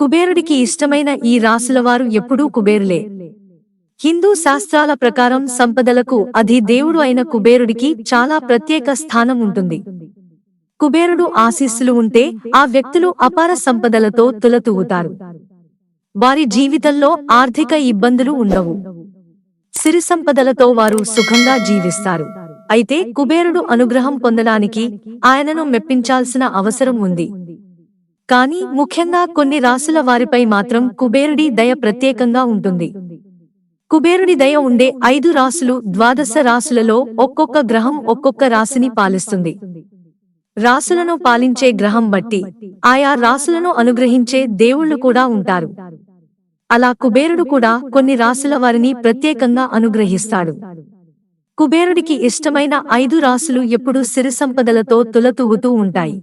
కుబేరుడికి ఇష్టమైన ఈ రాసులవారు ఎప్పుడూ కుబేరులే. హిందూ శాస్త్రాల ప్రకారం సంపదలకు అధి దేవుడు అయిన కుబేరుడికి చాలా ప్రత్యేక స్థానం ఉంటుంది. కుబేరుడు ఆశీస్సులు ఉంటే ఆ వ్యక్తులు అపార సంపదలతో తులతూగుతారు. వారి జీవితంలో ఆర్థిక ఇబ్బందులు ఉండవు. సిరి సంపదలతో వారు సుఖంగా జీవిస్తారు. అయితే కుబేరుడు అనుగ్రహం పొందడానికి ఆయనను మెప్పించాల్సిన అవసరం ఉంది. కానీ ముఖ్యంగా కొన్ని రాసుల వారిపై మాత్రం కుబేరుడి దయ ప్రత్యేకంగా ఉంటుంది. కుబేరుడి దయ ఉండే ఐదు రాసులు ద్వాదశ రాసులలో ఒక్కొక్క గ్రహం ఒక్కొక్క రాశిని పాలిస్తుంది. రాసులను పాలించే గ్రహం బట్టి ఆయా రాసులను అనుగ్రహించే దేవుళ్ళు కూడా ఉంటారు. అలా కుబేరుడు కూడా కొన్ని రాసుల వారిని ప్రత్యేకంగా అనుగ్రహిస్తాడు. కుబేరుడికి ఇష్టమైన ఐదు రాసులు ఎప్పుడూ సిరి సంపదలతో తులతూగుతూ ఉంటాయి.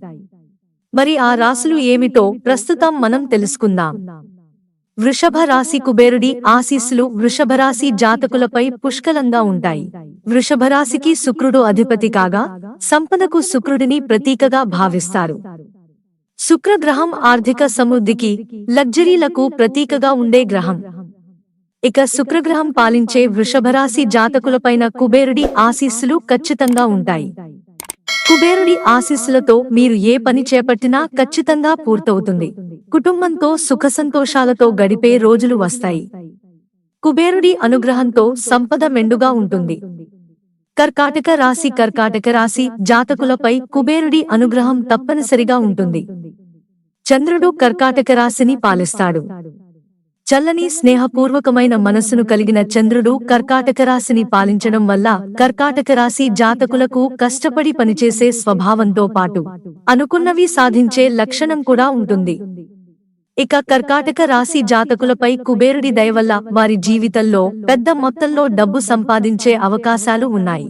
మరి ఆ రాసులు ఏమిటో ప్రస్తుతం మనం తెలుసుకుందాం. వృషభ రాశి కుబేరుడి ఆశీస్సులు వృషభరాశి జాతకులపై పుష్కలంగా ఉంటాయి. వృషభరాశికి శుక్రుడు అధిపతి కాగా సంపదకు శుక్రుడిని ప్రతీకగా భావిస్తారు. శుక్రగ్రహం ఆర్థిక సమృద్ధికి లగ్జరీలకు ప్రతీకగా ఉండే గ్రహం. ఇక శుక్రగ్రహం పాలించే వృషభరాశి జాతకులపైన కుబేరుడి ఆశీస్సులు ఖచ్చితంగా ఉంటాయి. కుబేరుడి ఆశీస్సులతో మీరు ఏ పని చేపట్టినా ఖచ్చితంగా పూర్తవుతుంది. కుటుంబంతో సుఖ సంతోషాలతో గడిపే రోజులు వస్తాయి. కుబేరుడి అనుగ్రహంతో సంపద మెండుగా ఉంటుంది. కర్కాటక రాశి కర్కాటక రాశి జాతకులపై కుబేరుడి అనుగ్రహం తప్పనిసరిగా ఉంటుంది. చంద్రుడు కర్కాటక రాశిని పాలిస్తాడు. చల్లని స్నేహపూర్వకమైన మనస్సును కలిగిన చంద్రుడు కర్కాటక రాశిని పాలించడం వల్ల కర్కాటక రాశి జాతకులకు కష్టపడి పనిచేసే స్వభావంతో పాటు అనుకున్నవి సాధించే లక్షణం కూడా ఉంటుంది. ఇక కర్కాటక రాశి జాతకులపై కుబేరుడి దయ వల్ల వారి జీవితంలో పెద్ద మొత్తంలో డబ్బు సంపాదించే అవకాశాలు ఉన్నాయి.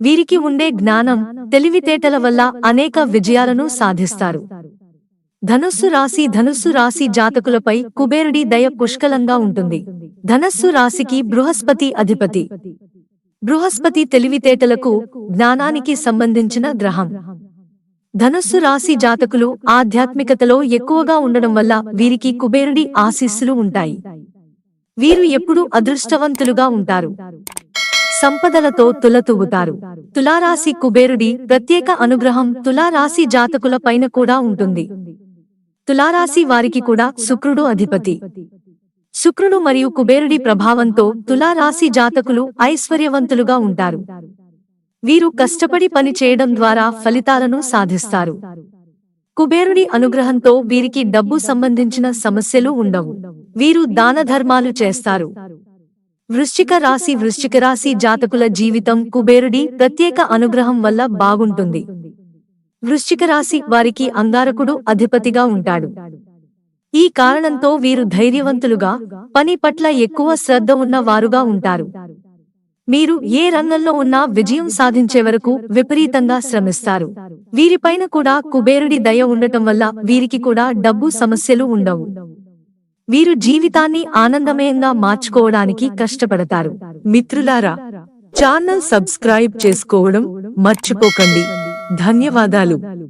వీరికి ఉండే జ్ఞానం తెలివితేటల వల్ల అనేక విజయాలను సాధిస్తారు. ధనుస్సు రాశి ధనుస్సు రాశి జాతకులపై కుబేరుడి దయ పుష్కలంగా ఉంటుంది. ధనస్సు రాశికి బృహస్పతి అధిపతి. బృహస్పతి తెలివితేటలకు జ్ఞానానికి సంబంధించిన గ్రహం. ధనుస్సు రాశి జాతకులు ఆధ్యాత్మికతలో ఎక్కువగా ఉండడం వల్ల వీరికి కుబేరుడి ఆశీస్సులు ఉంటాయి. వీరు ఎప్పుడూ అదృష్టవంతులుగా ఉంటారు. సంపదలతో తులతూగుతారు తులారాశి కుబేరుడి ప్రత్యేక అనుగ్రహం తులారాశి జాతకుల పైన కూడా ఉంటుంది. తులారాశి వారికి కూడా శుక్రుడు అధిపతి. శుక్రుడు మరియు కుబేరుడి ప్రభావంతో తులారాశి జాతకులు ఐశ్వర్యవంతులుగా ఉంటారు. వీరు కష్టపడి పని చేయడం ద్వారా ఫలితాలను సాధిస్తారు. కుబేరుడి అనుగ్రహంతో వీరికి డబ్బు సంబంధించిన సమస్యలు ఉండవు. వీరు దాన ధర్మాలు చేస్తారు. వృశ్చిక రాశి వృశ్చిక రాశి జాతకుల జీవితం కుబేరుడి ప్రత్యేక అనుగ్రహం వల్ల బాగుంటుంది. వృశ్చిక రాశి వారికి అంగారకుడు అధిపతిగా ఉంటాడు. ఈ కారణంతో వీరు ధైర్యవంతులుగా పని పట్ల ఎక్కువ శ్రద్ధ ఉన్న వారుగా ఉంటారు. మీరు ఏ రంగంలో ఉన్నా విజయం సాధించే వరకు విపరీతంగా శ్రమిస్తారు. వీరిపైన కూడా కుబేరుడి దయ ఉండటం వల్ల వీరికి కూడా డబ్బు సమస్యలు ఉండవు. వీరు జీవితాన్ని ఆనందమయంగా మార్చుకోవడానికి కష్టపడతారు. మిత్రులారా ఛానల్ సబ్స్క్రైబ్ చేసుకోవడం మర్చిపోకండి. ధన్యవాదాలు.